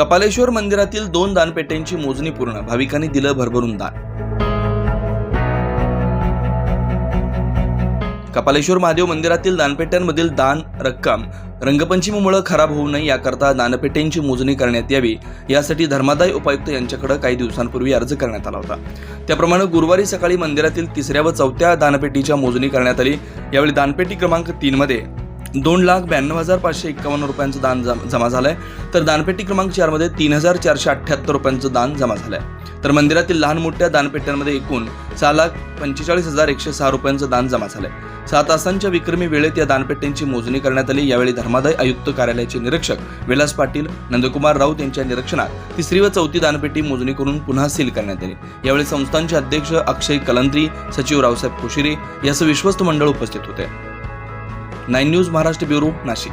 कपालेश्वर मंदिरातील दोन दानपेट्यांची मोजणी पूर्ण भाविकांनी दिलं भरभरून दान. कपालेश्वर महादेव मंदिरातील दानपेट्यांमधील दान रक्कम रंगपंचमीमुळे खराब होऊ नये याकरता दानपेट्यांची मोजणी करण्यात यावी यासाठी धर्मादाय उपायुक्त यांच्याकडे काही दिवसांपूर्वी अर्ज करण्यात आला होता. त्याप्रमाणे गुरुवारी सकाळी मंदिरातील तिसऱ्या व चौथ्या दानपेटीच्या मोजणी करण्यात आली. यावेळी दानपेटी क्रमांक तीनमध्ये दोन लाख ब्याण्णव हजार पाचशे एक्कावन्न रुपयांचं दान जमा जमा झालंय. तर दानपेटी क्रमांक चारमध्ये तीन हजार चारशे अठ्ठ्याहत्तर रुपयांचं दान जमा झालंय. तर मंदिरातील लहान मोठ्या दानपेट्यांमध्ये एकूण सहा लाख पंचेचाळीस हजार एकशे सहा रुपयांचं दान जमा झालंय. सहा तासांच्या विक्रमी वेळेत या दानपेट्यांची मोजणी करण्यात आली. यावेळी धर्मादाय आयुक्त कार्यालयाचे निरीक्षक विलास पाटील नंदकुमार राऊत यांच्या निरीक्षणात तिसरी व चौथी दानपेटी मोजणी करून पुन्हा सील करण्यात आली. यावेळी संस्थांचे अध्यक्ष अक्षय कलंत्री सचिव रावसाहेब कोशिरे यासह विश्वस्त मंडळ उपस्थित होते. Nine news Maharashtra bureau Nashik.